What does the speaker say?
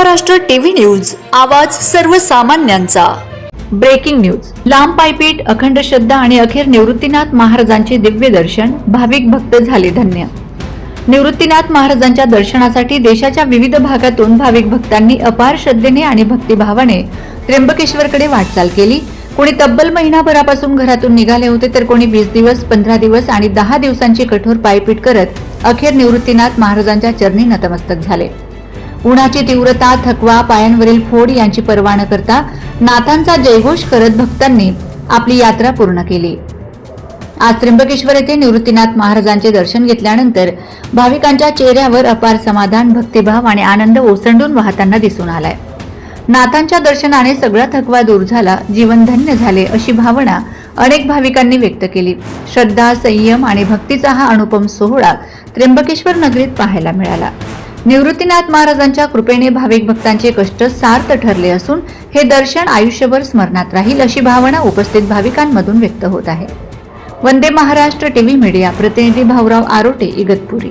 Maharashtra TV news आवाज सर्वसामान्यांचा. Breaking news. लांब पायपीट अखंड श्रद्धा आणि अखेर निवृत्तीनाथ महाराजांचे दिव्य दर्शन भाविक भक्त झाले धन्य. निवृत्तीनाथ महाराजांच्या दर्शनासाठी देशाच्या विविध भागातून भाविक भक्तांनी अपार श्रद्धेने आणि भक्तिभावाने त्र्यंबकेश्वरकडे वाटचाल केली. कोणी तब्बल महिनाभरापासून घरातून निघाले होते तर कोणी वीस दिवस पंधरा दिवस आणि दहा दिवसांची कठोर पायपीट करत अखेर निवृत्तीनाथ महाराजांच्या चरणी नतमस्तक झाले. उन्हाची तीव्रता थकवा पायांवरील फोड यांची पर्वा न करता नाथांचा जयघोष करत भक्तांनी आपली यात्रा पूर्ण केली. आज त्र्यंबकेश्वर येथे निवृत्तीनाथ महाराजांचे दर्शन घेतल्यानंतर भाविकांच्या चेहऱ्यावर अपार समाधान भक्तिभाव आणि आनंद ओसंडून वाहताना दिसून आलाय. नाथांच्या दर्शनाने सगळा थकवा दूर झाला जीवन धन्य झाले अशी भावना अनेक भाविकांनी व्यक्त केली. श्रद्धा संयम आणि भक्तीचा हा अनुपम सोहळा त्र्यंबकेश्वर नगरीत पाहायला मिळाला. निवृत्तीनाथ महाराजांच्या कृपेने भाविक भक्तांचे कष्ट सार्थ ठरले असून हे दर्शन आयुष्यभर स्मरणात राहील अशी भावना उपस्थित भाविकांमधून व्यक्त होत आहे. वंदे महाराष्ट्र टीव्ही मीडिया प्रतिनिधी भाऊराव आरोटे इगतपुरी.